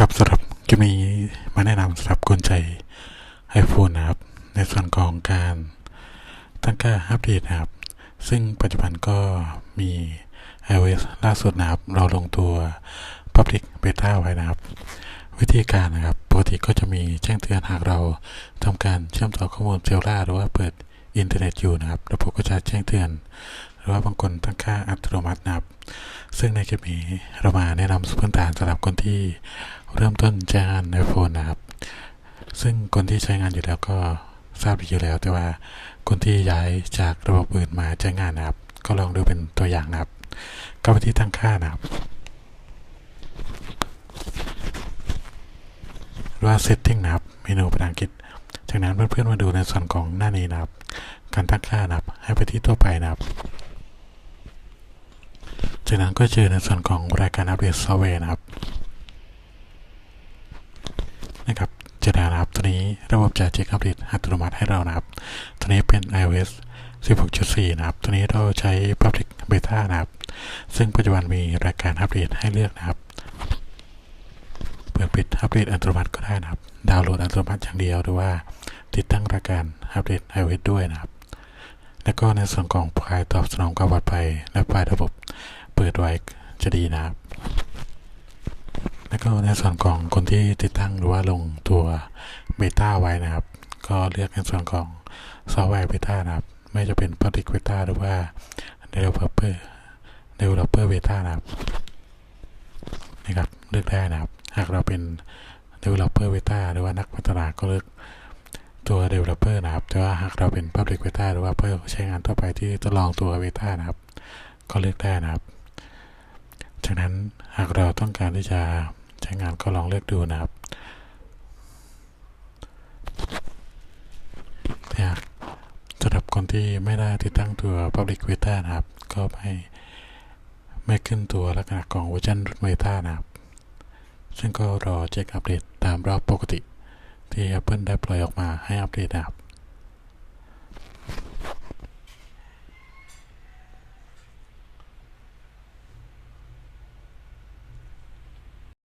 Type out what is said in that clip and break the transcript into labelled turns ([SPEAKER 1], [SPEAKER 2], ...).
[SPEAKER 1] ครับสำหรับคลิปนี้มาแนะนำสำหรับกลใจ iPhone นะครับ ในส่วนของการตั้งค่าอัปเดตนะครับ ซึ่งปัจจุบันก็มี iOS ล่าสุดนะครับ เราลงตัว Public Beta ไว้นะครับ วิธีการนะครับ ปกติก็จะมีแจ้งเตือนหากเราทำการเชื่อมต่อข้อมูลเซลล่าหรือว่าเปิดอินเทอร์เน็ตอยู่นะครับ ระบบก็จะแจ้งเตือน รือว่าบางคนตั้งค่าอัตโนมัตินะครับ ซึ่งในคลิปนี้เรามาแนะนำพื้นฐานสำหรับคนที่เริ่มต้นใช้งาน iPhone นะครับ ซึ่งคนที่ใช้งานอยู่แล้วก็ทราบดีอยู่แล้ว แต่ว่าคนที่ย้ายจากระบบอื่นมาใช้งานนะครับ ก็ลองดูเป็นตัวอย่างนะครับ ก็ไปที่ตั้งค่านะครับหรือว่า setting นะครับ เมนูภาษาอังกฤษ จากนั้นเพื่อนๆมาดูในส่วนของหน้านี้นะครับ การตั้งค่านะครับ ให้ไปที่ตัวไปนะครับ จากนั้นก็เจอในส่วนของรายการอัปเดตซอฟต์แวร์นะครับนะครับเจอแล้นะครับตัวนี้ระบบจะเช็คอัปเดตอัตโนมัติให้เรานะครับตัวนี้เป็น iOS 16.4 นะครับ ตัวนี้เราใช้ Public Beta นะครับ ซึ่งปัจจุบันมีรายการอัปเดตให้เลือกนะครับ เปิดปิดอัปเดตอัตโนมัติก็ได้นะครับ ดาวน์โหลดอัตโนมัติอย่างเดียวหรือว่าติดตั้งรายการอัปเดต iOS ด้วยนะครับ แล้วก็ในส่วนของไฟล์ตอบสนองความปลอดภัยและไฟล์ระบบ เปิดไว้จะดีนะครับ แล้วก็ในส่วนของคนที่ติดตั้งหรือว่าลงตัวเบต้าไว้นะครับ ก็เลือกในส่วนของซอฟต์แวร์เบต้านะครับ ไม่จะเป็น Public Beta หรือว่า Developer Developer Beta นะครับนะครับเลือกได้นะครับ หากเราเป็น Developer Beta หรือว่านักพัฒนาก็เลือกตัว Developer นะครับ แต่ว่าหากเราเป็น Public Beta หรือว่าเพื่อใช้งานทั่วไปที่ทดลองตัว Beta นะครับ ก็เลือกได้นะครับ จากนั้นหากเราต้องการที่จะใช้งานก็ลองเลือกดูนะครับแต่หากสำหรับคนที่ไม่ได้ติดตั้งตัว Public Beta นะครับ ก็ไม่ไม่ขึ้นตัวลักษณะของเวอร์ชัน Beta นะครับ ซึ่งก็รอเช็คอัปเดตตามรอบปกติที่ Apple ได้ปล่อยออกมาให้อัปเดตนะครับ